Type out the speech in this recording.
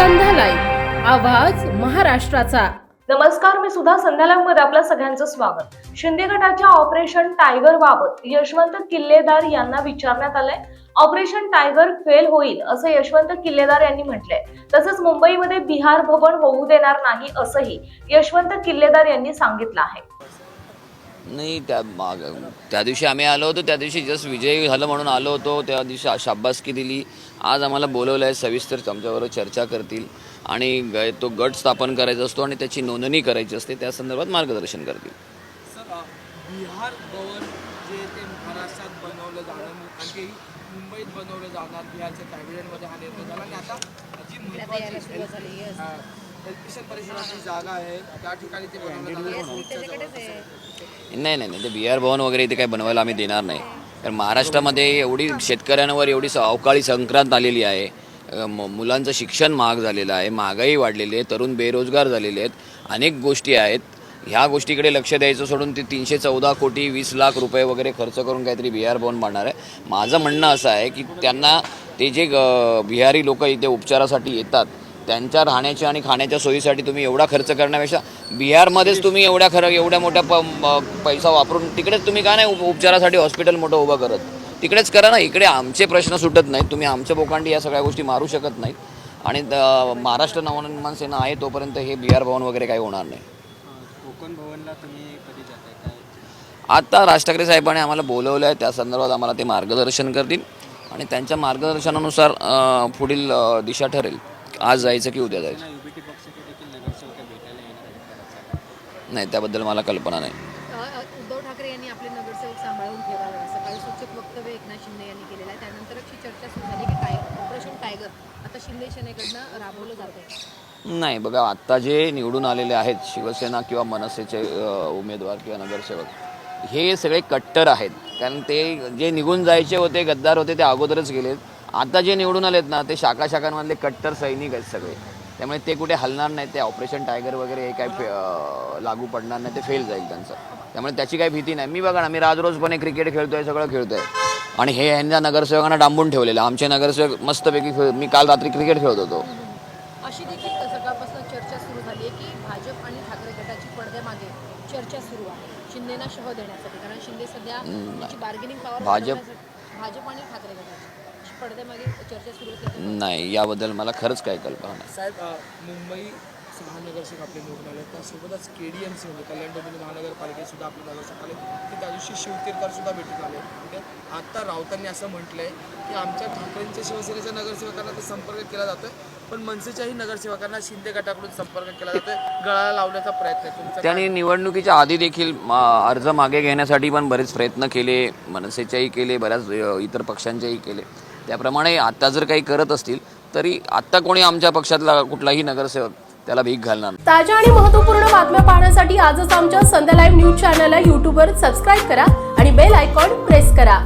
आवाज महाराष्ट्राचा. नमस्कार मी सुधा संध्यालामध्ये आपलं सगळ्यांचं स्वागत. शिंदे गटाच्या ऑपरेशन टायगर बाबत यशवंत किल्लेदार यांना विचारण्यात आलंय. ऑपरेशन टायगर फेल होईल असं यशवंत किल्लेदार यांनी म्हटलंय. तसंच मुंबईमध्ये बिहार भवन होऊ देणार नाही असंही यशवंत किल्लेदार यांनी सांगितलं आहे. नाही त्या माग त्या दिवशी आम्ही आलो होतो त्या दिवशी जस्ट विजय झालं म्हणून आलो होतो त्या दिवशी शा- शाबासकी दिली. आज आम्हाला बोलवलं आहे सविस्तर आमच्याबरोबर चर्चा करतील. आणि ग- तो गट स्थापन करायचा असतो आणि त्याची नोंदणी करायची असते त्या संदर्भात मार्गदर्शन करतील. सर अ, बिहार भवन जे ते महाराष्ट्रात बनवलं जाणं आणि ते मुंबईत बनवलं जाणार बिहारच्या कॅबिनेटमध्ये हा निर्णय झाला. आणि आता जी महत्वाची जागा आहे त्या ठिकाणी ते बनवलं जाणार नाही नाही नाही ते बी आर भवन वगैरे इथे काही बनवायला आम्ही देणार नाही. कारण महाराष्ट्रामध्ये एवढी शेतकऱ्यांवर एवढी अवकाळी संक्रांत आलेली आहे. मुलांचं शिक्षण महाग झालेलं आहे महागाई वाढलेली आहे तरुण बेरोजगार झालेले आहेत. अनेक गोष्टी आहेत. ह्या गोष्टीकडे लक्ष द्यायचं सोडून ते तीनशे चौदा कोटी वीस लाख रुपये वगैरे खर्च करून काहीतरी बिहार भवन बांधणार आहे. माझं म्हणणं असं आहे की त्यांना ते जे बिहारी लोक इथे उपचारासाठी येतात त्यांच्या राहण्याच्या आणि खाण्याच्या सोयीसाठी तुम्ही एवढा खर्च करण्यापेक्षा बिहारमध्येच तुम्ही एवढ्या खरं एवढ्या मोठ्या प पैसा वापरून तिकडेच तुम्ही का नाही उप- उपचारासाठी हॉस्पिटल मोठं उभं करत? तिकडेच करा ना इकडे आमचे प्रश्न सुटत नाहीत. तुम्ही आमच्या बोकांडी या सगळ्या गोष्टी मारू शकत नाहीत. आणि महाराष्ट्र नवनिर्माण सेना आहे तोपर्यंत हे बिहार भवन वगैरे काही होणार नाही. कोकण भवनला तुम्ही कधी जाताय? आता राज ठाकरे साहेबांनी आम्हाला बोलवलं आहे. त्या संदर्भात आम्हाला ते मार्गदर्शन करतील. आणि त्यांच्या मार्गदर्शनानुसार पुढील दिशा ठरेल. आज जायचं की उद्या जायचं? नाही त्याबद्दल मला कल्पना नाही. उद्धव ठाकरे यांनी आपले नगरसेवक सांभाळून ठेवावे. सकाळी सूचक वक्तव्य एकनाथ शिंदे यांनी केलेलं आहे. त्यानंतर अशी चर्चा सुरू झाली की टाय ऑपरेशन टायगर आता शिंदे सेनेकडनं राबवलं जात आहे नाही बघा आत्ता जे निवडून आलेले आहेत शिवसेना किंवा मनसेचे उमेदवार किंवा नगरसेवक हे सगळे कट्टर आहेत. कारण ते जे निघून जायचे होते गद्दार होते ते अगोदरच गेलेत. आता जे निवडून आलेत ना ते शाखा शाखांमधले कट्टर सैनिक आहेत सगळे. त्यामुळे ते कुठे हलणार नाही ते ऑपरेशन टायगर वगैरे हे अ, लागू पडणार नाही ते फेल जाईल त्यांचं. त्यामुळे त्याची काही भीती नाही. मी बघा ना मी राजरोजपणे क्रिकेट खेळतोय सगळं खेळतोय. आणि हे यांच्या नगरसेवकांना डांबून ठेवलेलं आमचे नगरसेवक मस्तपैकी खेळ मी काल रात्री क्रिकेट खेळत होतो. अशी देखील सकाळपासून चर्चा सुरू झाली आहे की भाजप आणि ठाकरे गटाची पडद्यामागे चर्चा सुरू आहे. शिंदेना शह देण्यासाठी कारण शिंदे सध्या बार्गेनिंग पॉवर भाजप- भाजप आणि ठाकरे गटाची. पडद्यामागे चर्चा सुरू आहे नाही याबद्दल मला खरंच काही कल्पना नाही. साहेब अ, मुंबई सहा नगरसेवक आपले निवडून आले त्यासोबतच के डी एम सी म्हणजे कल्याण डोंबिवली महानगरपालिकेत सुद्धा आपले नगरसेवक आले ते त्या दिवशी शिवतीर्थकर सुद्धा भेटून आले ठीक आहे आता राऊतांनी असं म्हटलंय की आमच्या ठाकरेंच्या शिवसेनेच्या नगरसेवकांना तर संपर्क केला जातोय पण मनसेच्याही नगरसेवकांना शिंदे गटाकडून संपर्क केला जातोय गळाला लावण्याचा प्रयत्न आहे. तुमचा त्यांनी निवडणुकीच्या आधी देखील म, अर्ज मागे घेण्यासाठी पण बरेच प्रयत्न केले मनसेच्याही केले बऱ्याच अ, इतर पक्षांचेही केले. त्याप्रमाणे आता जर काही करत असतील तरी आत्ता कोणी आमच्या पक्षातला कुठलाही नगरसेवक त्याला भीक घालणार ताज्या आणि महत्त्वपूर्ण बातम्या पाहण्यासाठी आजच आमच्या संध्या लाईव्ह न्यूज चॅनलला युट्यूबवर सबस्क्राईब करा आणि बेल आयकॉन प्रेस करा.